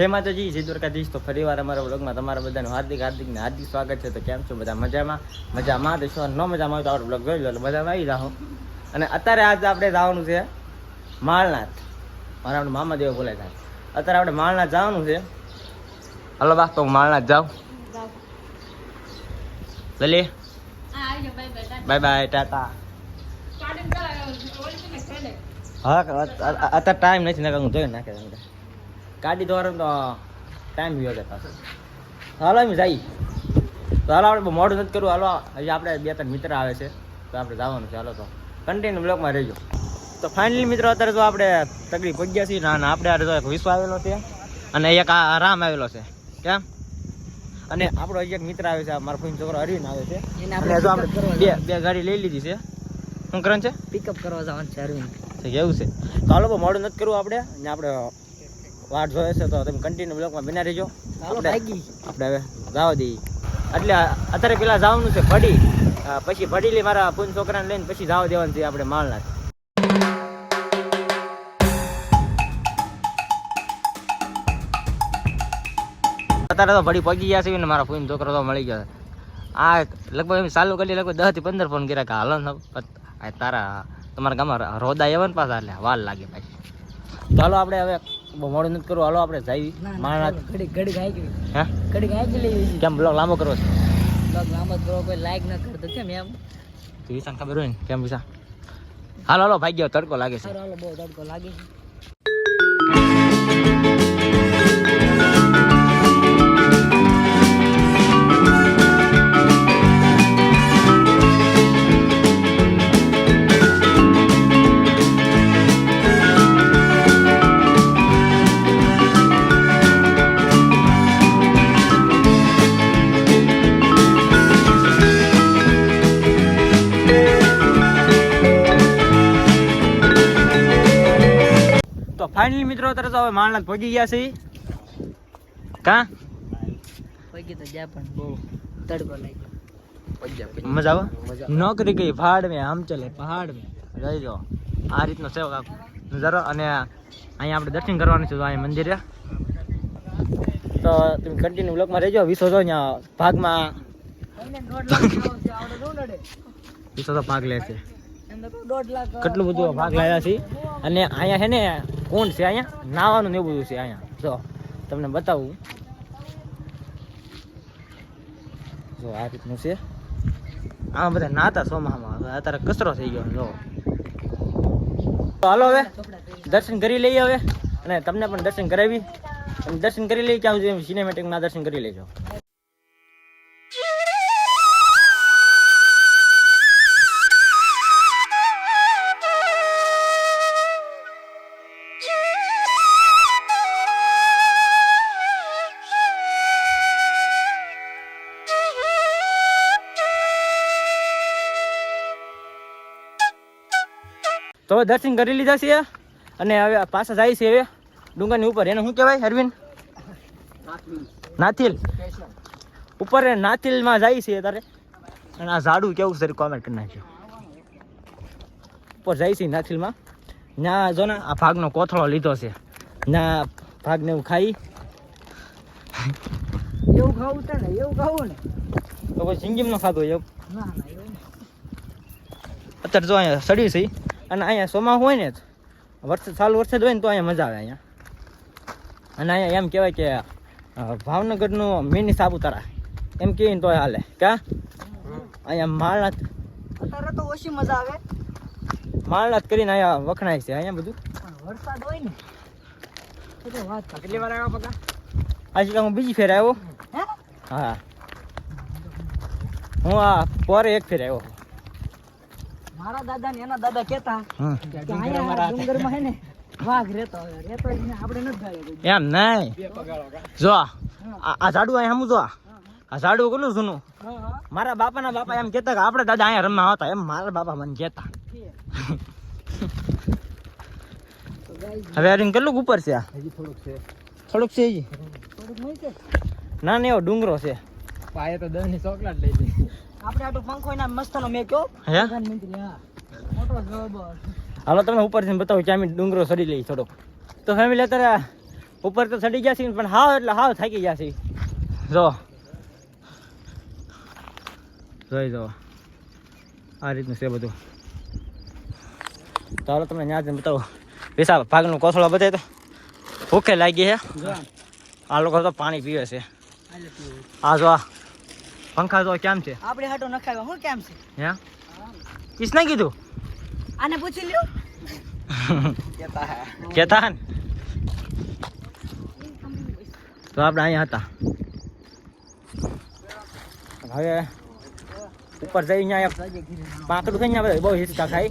જય માતાજી જય દ્વારકાધીશ. તો ફરીવાર અમારા બ્લોગમાં તમારા બધાનું હાર્દિક હાર્દિક ને હાર્દિક સ્વાગત છે. તો કેમ છો બધા? મજામાં? મજામાં તો ન મજામાં હોય તો આપણો બ્લોગ જોઈ લો એટલે મજામાં આવી જાઓ. અને અત્યારે આજે આપણે જવાનું છે માળનાથ મારા આપણે મામા દેવ બોલાય થાય અત્યારે આપણે માળનાથ જવાનું છે. હલો બા તો હું માળનાથ જાઉં. Lali bye bye tata. હા અત- અત- અત્યારે ટાઈમ નથી ને હું જોઈ નાખે તમને. ગાડી દ્વારા તો ટાઈમ ગયો પાછો હાલો એમ જઈ તો હાલો આપણે મોડું નથી કરવું હાલો હજી આપણે બે ત્રણ મિત્ર આવે છે તો આપણે જવાનું છે. હાલો તો કન્ટિન્યુ બ્લોકમાં રહેજો. તો ફાઇનલી મિત્રો અત્યારે તો આપણે તકલીફ પગ્યા છીએ ના ના આપણે આ તો એક વિશ્વ આવેલો છે અને એક આ રામ આવેલો છે. કેમ? અને આપણો એક મિત્ર આવે છે મારો ફોઈનો છોકરો અરવિંદ આવે છે. અને જો આપણે બે બે ગાડી લઈ લીધી છે. શું કરવાનું છે? પિકઅપ કરવા જવાનું છે અરવિંદ એવું છે. તો હાલો મોડું નથી કરવું આપણે ને આપણે વાટ જોઈએ છે તો તમે કન્ટિન્યુ બ્લોકમાં બિના રહેજો. આપણે આપણે હવે જવા દઈએ. એટલે અત્યારે પેલા જવાનું છે ભડી. પછી ભડી લઈ મારા પૂન છોકરાને લઈને પછી જવા દેવાનું છે આપણે માલનાથ. અત્યારે તો ભડી પગી ગયા છે ને મારા પૂન છોકરો તો મળી ગયો. આ લગભગ એમ ચાલુ કરી લગભગ દસથી પંદર ફોન કર્યા કે હાલો તારા તમારા ગામમાં રોદા એવા ને પાછા એટલે વાર લાગે પાછી. ચાલો આપણે હવે મોડું નથી કરવું. હાલો આપણે જઈ. મારા ઘડી ઘડી ગાય ગઈ હા? ઘડી ગાય ગઈ લેવી કેમ બ્લોગ લાંબો કરવો છે? બ્લોગ લાંબો કરો કોઈ લાઈક ન કરતો કેમ એમ? તું વિશાન ખબર હોય ને કેમ વિશા? હાલો હાલો ભાઈ ગયો તડકો લાગે છે. સારો હાલો બહુ તડકો લાગે છે. ફાઇનલી મિત્રો તરત હવે માણસ પહોંચી ગયા છે. કા? પૈકી તો જ્યાં પણ બહુ તડકો લાગ્યો. મજા આવે? નોકરી કઈ પહાડ મેં આમ ચલે પહાડ મેં રહી જો આ રીતનો સેવક આપ નજારો અને અહીંયા આપણે દર્શન કરવાનું છે અહીંયા મંદિરે તો તમે કન્ટિન્યુ બ્લોકમાં રહેજો. વિશો જો અહીંયા ભાગમાં. વિશો તો ભાગ લે છે. કેટલું બધું ભાગ લાવ્યા છે. અને અહીંયા છે ને કુંડ છે અહીંયા? નાવાનું ને એવું બધું છે અહીંયા. જો, તમને બતાવું. જો, આ રીતનું છે. આ બધા નાતા સોમામાં. અત્યારે કચરો થઈ ગયો, જો. હાલો હવે, દર્શન કરી લઈએ હવે. અને તમને પણ દર્શન કરાવી. દર્શન કરી લઈએ, ક્યાં સુધી સિનેમેટિકના દર્શન કરી લેજો. તો હવે દર્શન કરી લીધા છે અને હવે પાછા જાય છે હવે ડુંગરની ઉપર. એને શું કહેવાય અરવિંદ? નાથિલ. ઉપર નાથિલમાં જાય છે તારે. અને આ ઝાડું કેવું છે કોમેન્ટ કરી નાખ્યો ઉપર જાય છે નાથિલમાં. ત્યાં જો ને આ ભાગનો કોથળો લીધો છે. ત્યાં ભાગને એવું ખાઈ. એવું ખાવું છે ને એવું ખાવું ને. તો કોઈ જિંદગીમાં ખાધું એવું? ના ના. અત્યારે જો અહીંયા સડી છે. અને અહીંયા સોમા હોય ને વરસાદ ચાલુ વરસાદ હોય ને તો અહીંયા મજા આવે અહીંયા. અને અહીંયા એમ કહેવાય કે ભાવનગરનું મિની સાપુતારા. એમ કહીએ ને તો હાલે. કા? અહીંયા માળનાથ. અત્યારે તો ઓછી મજા આવે. માળનાથ કરીને અહીંયા વખણાય છે. અહીંયા બધું? વરસાદ હોય ને કેટલી વાર આવ્યો પગા આજે હું બીજી ફેર આવ્યો. હે? હા. હું આ પોરે એક ફેર આવ્યો. મારા દાદા ને એના દાદા કેતા ડુંગરમાં હે ને વાઘ રેતો રેતો આપણે નથી એમ નહીં. જો આ આ ઝાડુ અહીંયા આ. ઝાડુ કેટલું જૂનું? હા હા. મારા બાપાના બાપા એમ કેતા કે આપણે દાદા અહીંયા રમવા હતા એમ મારા બાપા મને કેતા હવે અરવિંદ કેટલું ઉપર છે થોડુંક છે. થોડુંક ના ને એવો ડુંગરો છે. પાયે તો દસની ચોકલેટ લઈ આપણે આટલું પંખો ના મસ્ત મે કયો હે? પ્રધાનમંત્રી હા. મોટો જવાબ હાલો તમને ઉપરથી બતાવું કે અમે ડુંગરો સડી લઈ થોડો તો ફેમિલી અત્યારે ઉપર તો ચડી ગયા છે પણ હાવ એટલે હાવ થાકી ગયા છે જો. જોઈ જો. આ રીતનું છે બધું. તો હાલો તમને ત્યાં જઈને બતાવો. પેશાબ ભાગનું કોથળો બતાવી તો ભૂખે લાગી છે આ લોકો તો પાણી પીવે છે. આ જો આ. પંખા તો કેમ છે? આપણે હાટો નખાવ્યા. હું કેમ છે? હે? કિસને કીધું? આને પૂછી લ્યો. કેતા ને? તો આપણે અહીંયા હતા. હવે ઉપર જઈ અહીંયા પાકડું કઈ બધા બહુ હિસ્સા ખાઈ.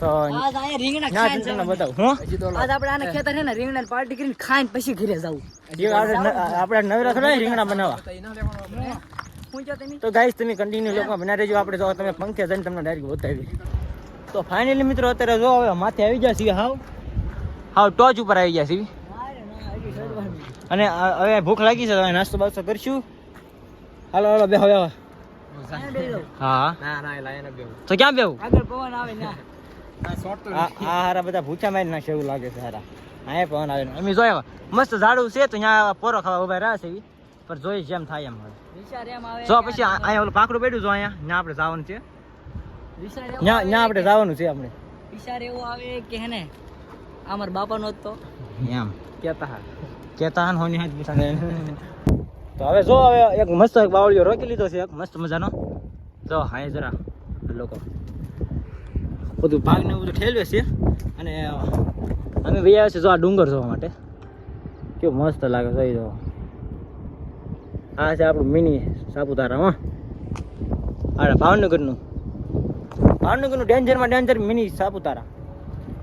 તો આજ રીંગણા ખાઈને. બતાવું. હું? આજ આપણે આને ખેતર છે ને રીંગણા પાર્ટી કરીને ખાઈને પછી ઘરે જવું. આપણે નવરા થોડા રીંગણા બનાવવા. તો ગાઈસ તમે કન્ટિન્યુ લોકો બના રહેજો. આપણે જો તમે પંખે જઈને તમને ડાયરેક્ટ બતાવી તો ફાઇનલી મિત્રો અત્યારે જો હવે માથે આવી ગયા છીએ હાવ. હાવ ટોચ ઉપર આવી ગયા છીએ. અને હવે ભૂખ લાગી છે તમે નાસ્તો બાસ્તો કરશું. હાલો હાલો બે હવે. હા. ના ના એ લાઈને બેવું તો ક્યાં બેવું આગળ પવન આવે ના આ શોર્ટ તો આ આ હારા બધા ભૂચા મારી નાખે એવું લાગે છે હારા. અહીંયા પવન આવે અમે જોયા મસ્ત ઝાડું છે તો અહીંયા પોરો ખાવા ઊભા રહ્યા છે. પણ જોઈ જેમ થાય એમ હવે વિચાર એમ આવે જો પછી અહીંયા ઓલું પાકડું બેઠું જો અહીંયા. ત્યાં આપણે જવાનું છે. વિચાર ત્યાં ત્યાં આપણે જવાનું છે આપણે. વિચાર એવો આવે કે હે ને અમાર બાપાનો જ તો. એમ. કેતા હા. કેતા હા હોની હાથ તો હવે જો હવે એક મસ્ત એક બાવળિયો રોકી લીધો છે. એક મસ્ત મજાનો. જો હા જરા લોકો. બધું ભાગ ને બધું ઠેલવે છે. અને અમે ભાઈ આવ્યા છે જો આ ડુંગર જોવા માટે. કેવું મસ્ત લાગે જોઈ જો આ છે આપણું મિની સાપુતારા હો. આ ભાવનગરનું. ભાવનગરનું ડેન્જરમાં ડેન્જર મિની સાપુતારા.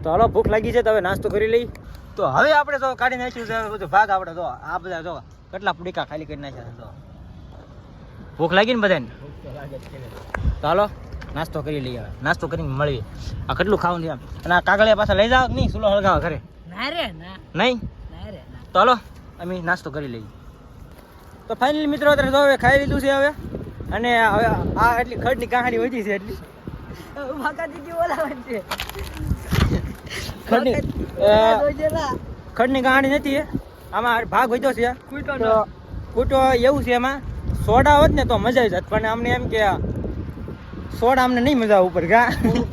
તો હાલો ભૂખ લાગી છે તો હવે નાસ્તો કરી લઈ. તો હવે આપણે તો કાઢી નાખ્યું છે બધું ભાગ આપણે જો આ બધા જો કેટલા પડીકા ખાલી કરી નાખ્યા જો. ભૂખ લાગી ને બધાને? તો હાલો નાસ્તો કરી લઈએ હવે. નાસ્તો કરીને મળીએ. આ કેટલું ખાવું છે અને આ કાગળિયા પાછા લઈ જાઓ નહીં? સુલો હળગાવા ઘરે. ના રે ના. નહીં? તો હાલો અમે નાસ્તો કરી લઈએ. તો ફાઇનલી મિત્રો અત્યારે જો હવે ખાઈ લીધું છે હવે. અને હવે આ એટલી ખડની કહાણી વધી છે એટલી. ખડની કહાણી નથી આમાં ભાગ વધ્યો છે. કૂટો એવું છે એમાં સોડા હોત ને તો મજા આવી જાત પણ અમને એમ કે સોડા અમને નહીં મજા ઉપર ગા. નહીં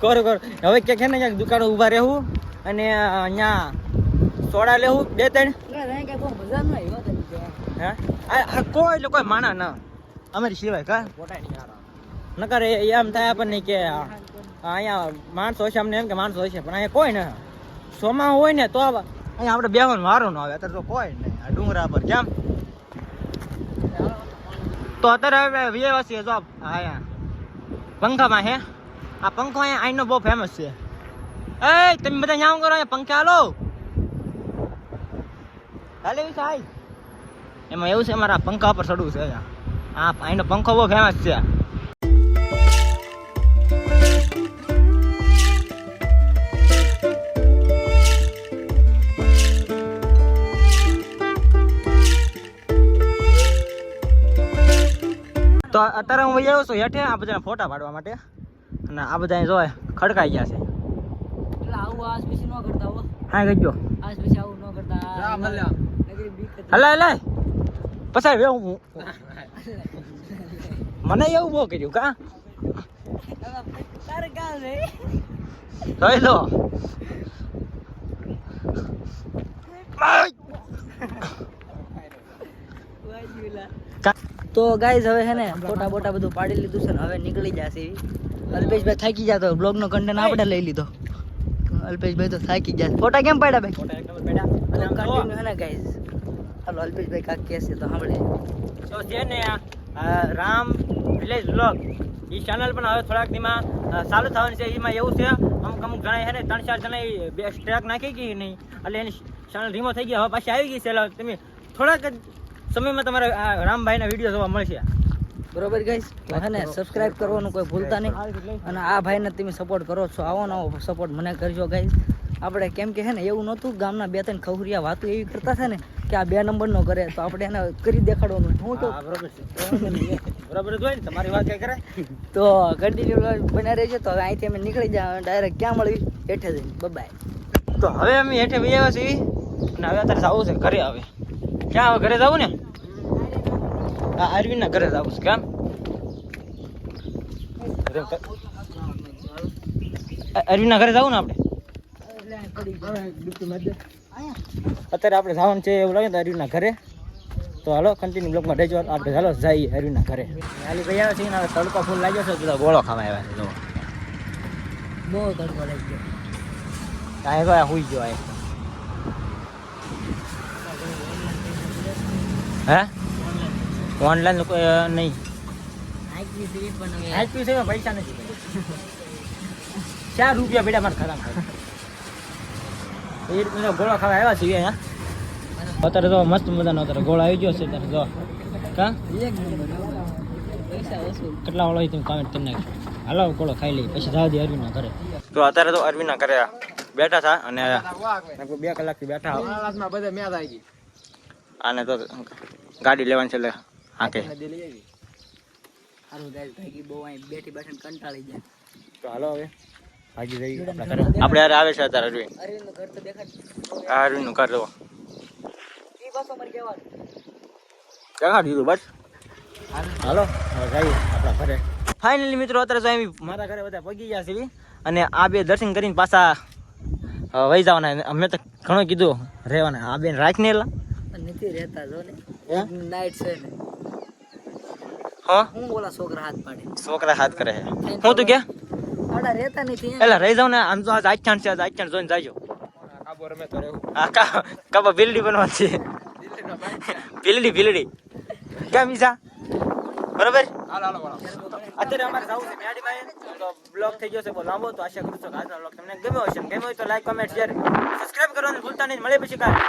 કરો કરો. હવે કે છે ને ક્યાંક દુકાનો ઊભા રહેવું અને અહીંયા સોડા લેવું બે ત્રણ. મજા ન આવી, વાત આવી છે. હે? આ કોઈ એટલે કોઈ માણા ના. અમારી સિવાય કા? નકર એમ થાય આપણને કે અહીંયા માણસો હશે અમને એમ કે માણસો હશે, પણ અહીંયા કોઈ ના. સોમાં હોય ને તો અહીંયા આપણે બેવાનું વારો ન આવે. અત્યારે તો કોઈ નહીં. આ ડુંગરા પર કેમ તો અત્યારે હવે વ્યવસ્થિત જો અહીંયા. પંખામાં હે? આ પંખો અહીંયા અહીંનો બહુ ફેમસ છે. એ, તમે બધા ન્યા કરો અહીંયા પંખા હાલો. હાલે વિશે હાય એમાં એવું છે મારા પંખા પર ચડવું છે હા આ અહીંનો પંખો બહુ ફેમસ છે. તો અત્યારે હું આવ્યો છું હેઠે આ બધાને ફોટા પાડવા માટે. અને આ બધા જોય ખડકાઈ ગયા છે. એટલે આવું આજ પછી ન કરતા હો. હા ગયો હલા પછી આવું ન કરતા. જા ભલ્યા. નકરી બીક હતી. હલાય હલાય. પછી વેવું હું મને એવું બહુ કર્યું કા? જોઈ લો. તો ગાઈઝ હવે છે ને ફોટા બોટા બધું પાડી લીધું છે ને હવે નીકળી જશે અલ્પેશભાઈ થાકી ગયા તો બ્લોગ નો કન્ટેન્ટ આપણે લઈ લીધો. અલ્પેશભાઈ તો થાકી ગયા ફોટા કેમ પાડ્યા ભાઈ? ફોટા નંબર અને કન્ટિન્યુ હે ને ગાઈઝ હાલો અલ્પેશભાઈ કાક કહે છે તો સાંભળે તો છે ને રામ વિલેજ બ્લોગ એ ચેનલ પણ હવે થોડાક દીમાં ચાલુ થવાની છે. એમાં એવું છે અમુક અમુક જણા છે ને ત્રણ ચાર જણા બે સ્ટ્રેક નાખી ગઈ નહીં એટલે એની ચેનલ ધીમો થઈ ગઈ હવે પાછી આવી ગઈ છે. એટલે તમે થોડાક સમયમાં તમારે આ રામભાઈના વીડિયો જોવા મળશે. બરોબર ગઈશ અને સબસ્ક્રાઈબ સબસ્ક્રાઇબ કરવાનું કોઈ ભૂલતા નહીં. અને આ ભાઈને તમે સપોર્ટ કરો છો. આવો ને સપોર્ટ મને કરજો ગાઈઝ આપણે કેમ કે હે ને એવું નહોતું ગામના બે ત્રણ ખવરિયા વાતો એવી કરતા છે ને કે આ બે નંબર નો કરે તો આપણે એને કરી દેખાડવાનું. હું તો બરાબર જ હોય ને તમારી વાત કઈ કરે તો કન્ટિન્યુ બન્યા રહેજો તો હવે અહીંથી અમે નીકળી જાય ડાયરેક્ટ ક્યાં મળવી? હેઠે જઈને. બાય તો હવે અમે હેઠે બી આવ્યા છીએ અને હવે અત્યારે જવું છે ઘરે હવે. ક્યાં હવે ઘરે જવું ને? હા અરવિંદના ઘરે જવું છે કેમ? અરવિંદના ઘરે જવું ને આપણે? અત્યારે આપણે જવાનું છે એવું લાગે તો અરવિંદના ઘરે. તો હાલો કન્ટિન્યુ બ્લોકમાં રહેજો. આપણે ચાલો જઈએ અરવિંદના ઘરે. હાલી ભાઈ આવે છે ને હવે તડકો ફૂલ લાગ્યો છે બધા ગોળો ખાવા આવ્યા છે જો બહુ તડકો લાગી ગયો કાંઈ ભાઈ હુઈ ગયો હે? ઓનલાઈન લોકો નહીં. આઈપીસી પણ આઈપીસી પૈસા નથી ચાર રૂપિયા બેડા મારે ખરા એ રીતના ગોળો ખાવા આવ્યા છીએ અહીંયા. અત્યારે તો મસ્ત મજાનો અત્યારે ગોળો આવી ગયો છે અત્યારે જો. કા? પૈસા કેટલા વાળો હોય તમે કમેન્ટ કરી નાખજો. હાલો ગોળો ખાઈ લઈએ. પછી જાવ દે અરવિંદના ઘરે. તો અત્યારે તો અરવિંદના ઘરે બેઠા હતા અને બે કલાકથી બેઠા આને તો ગાડી લેવાની છે એટલે હા કે નદી લઈ આવી સારું ગાઈસ ભાઈ બહુ બેઠી બેઠી કંટાળી જાય તો હાલો હવે. ભાગી જઈએ આપણે યાર આવે છે અત્યારે અરવિંદ. અરવિંદનું ઘર તો દેખાડ આ અરવિંદનું ઘર જો ઈ બસ અમારે કેવા દેખાડ દીધું બસ. હાલો હવે જઈએ આપણા ઘરે. ફાઇનલી મિત્રો અત્યારે તો એમ મારા ઘરે બધા પગી ગયા છે અને આ બે દર્શન કરીને પાછા વહી જવાના. અમે તો ઘણું કીધું રહેવાના. આ બેન રાખને એલા. નથી રહેતા જો ને. નાઈટ છે ને. હા? હું બોલા છોકરા હાથ પાડે છોકરા હાથ કરે હું તું કે આડા. રહી જાવ ને, આમ તો આજ આખ્યાન છે, આજ આખ્યાન બિલ્ડી ભીલડી ભીલડી કેમ અત્યારે અમારે જવું છે તો બ્લોગ થઈ ગયો છે, બહુ તો આશા કરું છું કે તમને ગમ્યો હશે. ગમ્યો તો લાઈક કમેન્ટ શેર કરવાનું ભૂલતા નહીં. મળે પછી કાંઈ